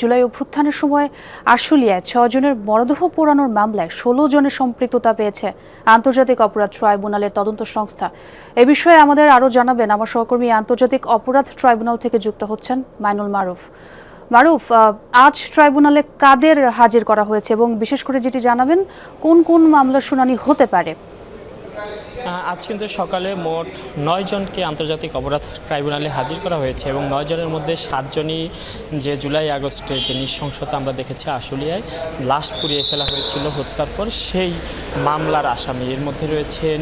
জুলাই অভ্যুত্থানের সময় আশুলিয়ায় ছজনের মরদেহ পোড়ানোর মামলায় ষোলো জনের সম্পৃক্ততা পেয়েছে আন্তর্জাতিক অপরাধ ট্রাইব্যুনালের তদন্ত সংস্থা। এ বিষয়ে আমাদের আরও জানাবেন আমার সহকর্মী আন্তর্জাতিক অপরাধ ট্রাইব্যুনাল থেকে যুক্ত হচ্ছেন মাইনুল মারুফ। মারুফ আজ ট্রাইব্যুনালে কাদের হাজির করা হয়েছে এবং বিশেষ করে যেটি জানাবেন, কোন কোন মামলার শুনানি হতে পারে? আজ কিন্তু সকালে মোট নয় জনকে আন্তর্জাতিক অপরাধ ট্রাইব্যুনালে হাজির করা হয়েছে এবং নয় জনের মধ্যে সাতজনই যে জুলাই আগস্টে যে নৃশংসতা আমরা দেখেছি আশুলিয়ায় লাশ পুড়িয়ে ফেলা হয়েছিল, হত্যার পর সেই মামলার আসামি। এর মধ্যে রয়েছেন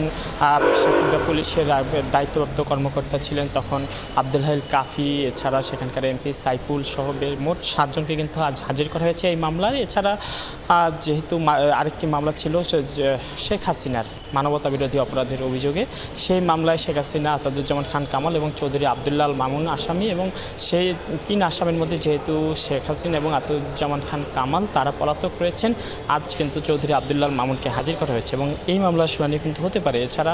সেখানকার পুলিশের দায়িত্বপ্রাপ্ত কর্মকর্তা ছিলেন তখন আব্দুল হাইল কাফি, এছাড়া সেখানকার এমপি সাইফুল সহ মোট সাতজনকে কিন্তু আজ হাজির করা হয়েছে এই মামলায়। এছাড়া যেহেতু আরেকটি মামলা ছিল শেখ হাসিনার মানবতা বিরোধী অপরাধের অভিযোগে সেই মামলায় শেখ হাসিনা, আসাদুজ্জামান খান কামাল এবং চৌধুরী আবদুল্লাল মামুন আসামি এবং সেই তিন আসামির মধ্যে যেহেতু শেখ হাসিনা এবং আসাদুজ্জামান খান কামাল, তারা পলাতক রয়েছেন। আজ কিন্তু চৌধুরী আবদুল্লাল মামুনকে হাজির করা হয়েছে এবং এই মামলার শুনানি কিন্তু হতে পারে। এছাড়া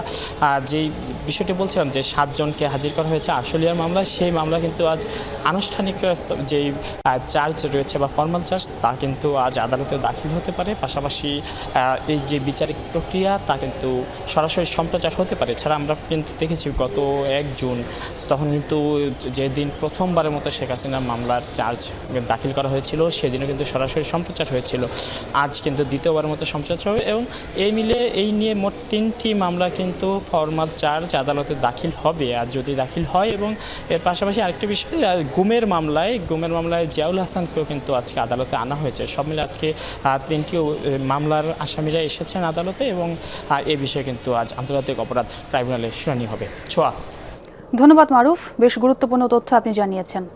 যেই বিষয়টি বলছিলাম যে সাতজনকে হাজির করা হয়েছে আশুলিয়ার মামলায়, সেই মামলা কিন্তু আজ আনুষ্ঠানিক, যেই চার্জ রয়েছে বা ফর্মাল চার্জ, তা কিন্তু আজ আদালতে দাখিল হতে পারে। পাশাপাশি এই যে বিচারিক প্রক্রিয়া, তা কিন্তু সরাসরি সম্প্রচার হতে পারে ছাড়া আমরা কিন্তু দেখেছি গত এক জুন তখন কিন্তু যেদিন প্রথমবারের মতো শেখ হাসিনার মামলার চার্জ দাখিল করা হয়েছিল, সেদিনও কিন্তু সরাসরি সম্প্রচার হয়েছিল। আজ কিন্তু দ্বিতীয়বারের মতো সম্প্রচার হবে এবং এই মিলে এই নিয়ে মোট তিনটি মামলা কিন্তু ফর্মাল চার্জ আদালতে দাখিল হবে। আর যদি দাখিল হয় এবং এর পাশাপাশি আরেকটি বিষয় গুমের মামলায় গুমের মামলায় জিয়াউল হাসানকেও কিন্তু আজকে আদালতে আনা হয়েছে। সব মিলে আজকে তিনটি মামলার আসামিরা এসেছেন আদালতে এবং এ বিষয়ে কিন্তু আজ আন্তর্জাতিক অপরাধ ট্রাইব্যুনালে শুনানি হবে। ছোয়া। ধন্যবাদ মারুফ। বেশ গুরুত্বপূর্ণ তথ্য আপনি জানিয়েছেন।